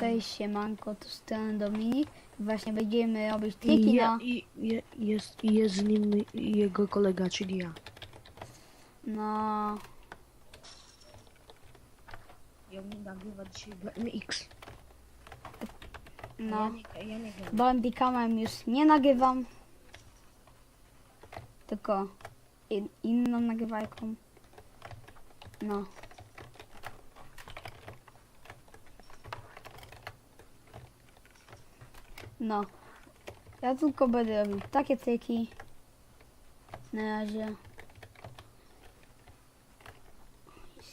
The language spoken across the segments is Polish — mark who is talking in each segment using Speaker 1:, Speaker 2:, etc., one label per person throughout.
Speaker 1: Cześć siemanko, tu strony Dominik. Właśnie będziemy robić triki
Speaker 2: I,
Speaker 1: na...
Speaker 2: i, i, jest, I jest z nim jego kolega, czyli ja.
Speaker 1: na...
Speaker 2: Ja mnie nagrywa dzisiaj BMX.
Speaker 1: no...
Speaker 2: Ja nie, ja nie gram.
Speaker 1: Bandicamem już nie nagrywam. Tylko in, inną nagrywajką. No. No. Ja tylko będę robił takie triki. Na razie.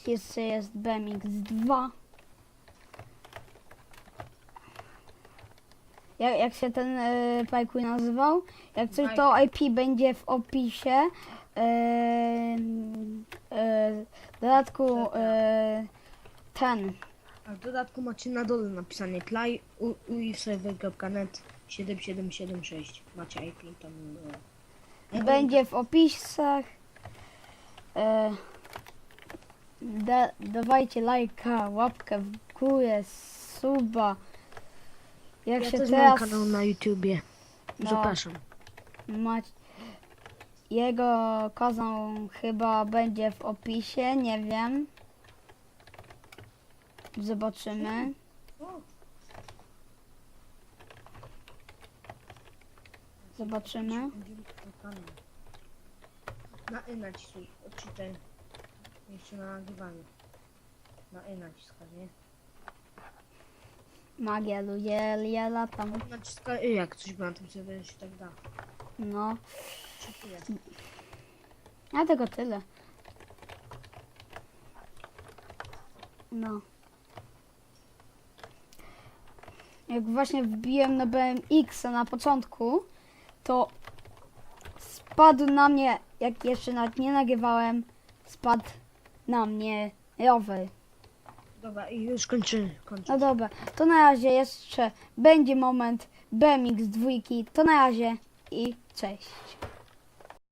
Speaker 1: Jeszcze jest BMX 2. Jak, jak się ten y, parkour nazywał? Jak coś to IP będzie w opisie. Yy, yy, w dodatku yy, ten.
Speaker 2: A w dodatku macie na dole napisane play uiserver.net 7776. Macie IP tam. e,
Speaker 1: Będzie w opisach. Yy, da, dawajcie lajka, łapkę w górę, suba. Jak
Speaker 2: Ja
Speaker 1: się
Speaker 2: też mam
Speaker 1: teraz
Speaker 2: kanał na YouTubie.
Speaker 1: No.
Speaker 2: Zapraszam.
Speaker 1: mać... Jego kanał chyba będzie w opisie, nie wiem. Zobaczymy. Zobaczymy.
Speaker 2: Na Y naciśnij, odczytaj. Jeszcze na nagrywanie. Na Y naciskaj, nie?
Speaker 1: Magia ludzie, ja latam.
Speaker 2: Naciskaj Y, jak coś ma na tym serwerze się tak da.
Speaker 1: No,
Speaker 2: Czytuję.
Speaker 1: ja tego tyle. No. Jak właśnie wbiłem na BMX na początku, to spadł na mnie, jak jeszcze nawet nie nagrywałem, spadł na mnie rower.
Speaker 2: Dobra, i już kończymy.
Speaker 1: No
Speaker 2: kończę.
Speaker 1: dobra, to na razie jeszcze będzie moment BMX dwójki. To na razie i cześć.